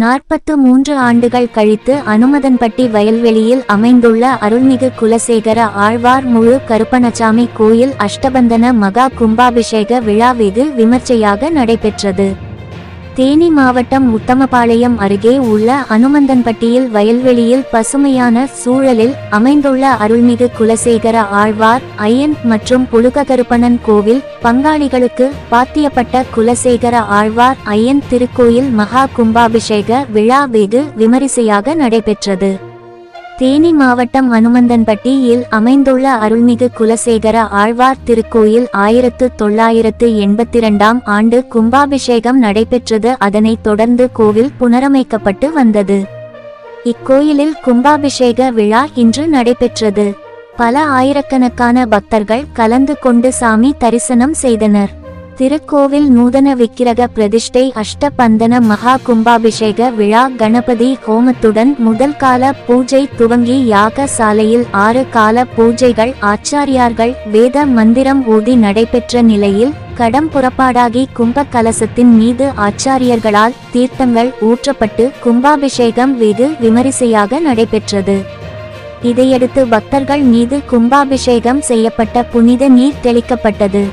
நாற்பத்து மூன்று ஆண்டுகள் கழித்து அனுமதன்பட்டி வயல்வெளியில் அமைந்துள்ள அருள்மிகு குலசேகர ஆழ்வார் முழு கருப்பணசாமி கோயில் அஷ்டபந்தன மகா கும்பாபிஷேக விழா வெகு விமர்சையாக நடைபெற்றது. தேனி மாவட்டம் உத்தமபாளையம் அருகே உள்ள அனுமந்தன்பட்டியில் வயல்வெளியில் பசுமையான சூழலில் அமைந்துள்ள அருள்மிகு குலசேகர ஆழ்வார் ஐயன் மற்றும் புழுககருப்பணன் கோவில் பங்காளிகளுக்கு பாத்தியப்பட்ட குலசேகர ஆழ்வார் ஐயன் திருக்கோயில் மகா கும்பாபிஷேக விழா வெகு விமரிசையாக நடைபெற்றது. தேனி மாவட்டம் அனுமந்தன்பட்டியில் அமைந்துள்ள அருள்மிகு குலசேகர ஆழ்வார் திருக்கோயில் ஆயிரத்து தொள்ளாயிரத்து எண்பத்தி இரண்டாம் ஆண்டு கும்பாபிஷேகம் நடைபெற்றது. அதனைத் தொடர்ந்து கோவில் புனரமைக்கப்பட்டு வந்தது. இக்கோயிலில் கும்பாபிஷேக விழா இன்று நடைபெற்றது. பல ஆயிரக்கணக்கான பக்தர்கள் கலந்து கொண்டு சாமி தரிசனம் செய்தனர். திருக்கோவில் நூதன விக்கிரக பிரதிஷ்டை அஷ்டபந்தன மகா கும்பாபிஷேக விழா கணபதி ஹோமத்துடன் முதல் கால பூஜை துவங்கி யாக சாலையில் ஆறு கால பூஜைகள் ஆச்சாரியார்கள் வேத மந்திரம் ஊதி நடைபெற்ற நிலையில் கடம் புறப்பாடாகி கும்ப கலசத்தின் மீது ஆச்சாரியர்களால் தீர்த்தங்கள் ஊற்றப்பட்டு கும்பாபிஷேகம் வெகு விமரிசையாக நடைபெற்றது. இதையடுத்து பக்தர்கள் மீது கும்பாபிஷேகம் செய்யப்பட்ட புனித நீர் தெளிக்கப்பட்டது.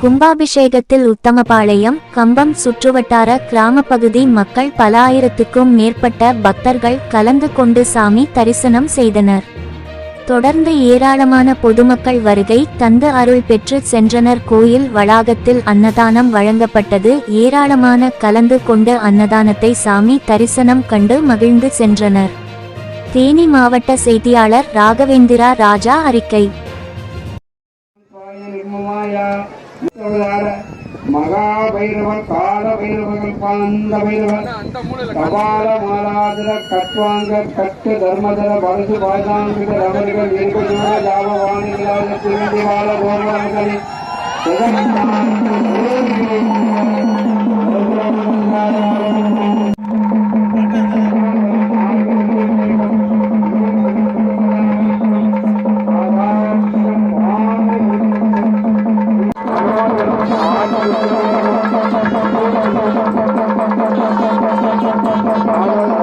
கும்பாபிஷேகத்தில் உத்தமபாளையம் கம்பம் சுற்றுவட்டார கிராம பகுதி மக்கள் பல ஆயிரத்துக்கும் மேற்பட்ட பக்தர்கள் கலந்து கொண்டு சாமி தரிசனம் செய்தனர். தொடர்ந்து ஏராளமான பொதுமக்கள் வருகை தந்து அருள் பெற்று சென்றனர். கோயில் வளாகத்தில் அன்னதானம் வழங்கப்பட்டது. ஏராளமான கலந்து கொண்டு அன்னதானத்தை சாமி தரிசனம் கண்டு மகிழ்ந்து சென்றனர். தேனி மாவட்ட செய்தியாளர் ராகவேந்திரா ராஜா அறிக்கை. மகாபைரவன் கால பைரவன் பாந்த பைரவன் கபால மாலாதர கட்வாங்க கட்டு தர்மதர பரசு பாய்தாங்கிற ரமணிகள் நிர்பஜோட லாபவாணிகளாக திரும்பி வாழ Thank you.